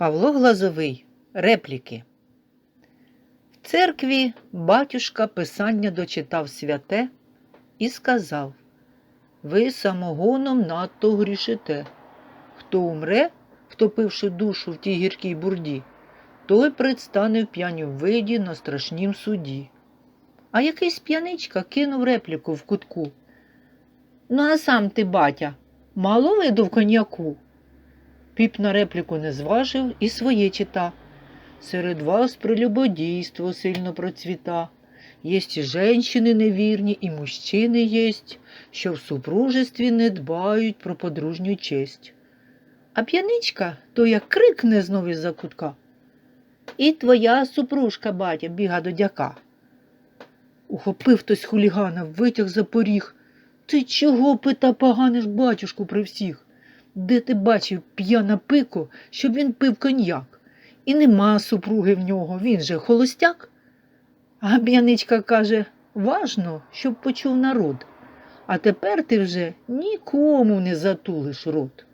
Павло Глазовий. Репліки. В церкві батюшка писання дочитав святе і сказав Ви самогоном надто грішите. Хто умре, втопивши душу в тій гіркій бурді, той предстане в п'янім виді на страшнім суді. А якийсь п'яничка кинув репліку в кутку. Ну, а сам ти, батя, мало виду в коньяку? Піп на репліку не зважив і своє чита. Серед вас прелюбодійство сильно процвіта. Єсть і женщини невірні, і мужчини єсть, що в супружестві не дбають про подружню честь. А п'яничка то як крикне знов із-за кутка. І твоя супружка, батя, біга до дяка. Ухопив хтось хулігана, витяг за поріг. Ти чого, пита, поганиш батюшку при всіх? Де ти бачив п'яна пико, щоб він пив коньяк? І нема супруги в нього, він же холостяк. А п'яничка каже, важно, щоб почув народ. А тепер ти вже нікому не затулиш рот.